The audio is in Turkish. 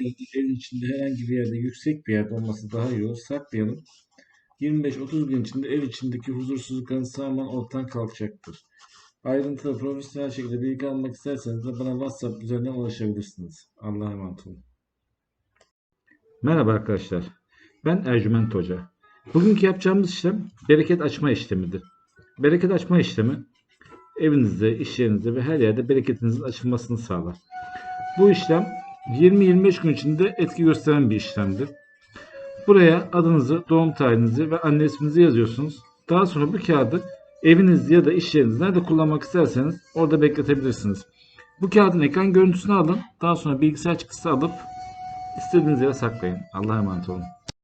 Evin içinde herhangi bir yerde yüksek bir yerde olması daha iyi olur. Saklayalım. 25-30 gün içinde ev içindeki huzursuzlukların tamamen ortadan kalkacaktır. Ayrıntılı profesyonel şekilde bilgi almak isterseniz de bana WhatsApp üzerinden ulaşabilirsiniz. Allah'a emanet olun. Merhaba arkadaşlar. Ben Ercüment Hoca. Bugünkü yapacağımız işlem bereket açma işlemidir. Bereket açma işlemi evinizde, iş yerinizde ve her yerde bereketinizin açılmasını sağlar. Bu işlem 20-25 gün içinde etki gösteren bir işlemdir. Buraya adınızı, doğum tarihinizi ve anne isminizi yazıyorsunuz. Daha sonra bu kağıdı evinizde ya da iş yerinizde nerede kullanmak isterseniz orada bekletebilirsiniz. Bu kağıdın ekran görüntüsünü alın. Daha sonra bilgisayar çıktısı alıp istediğiniz yere saklayın. Allah'a emanet olun.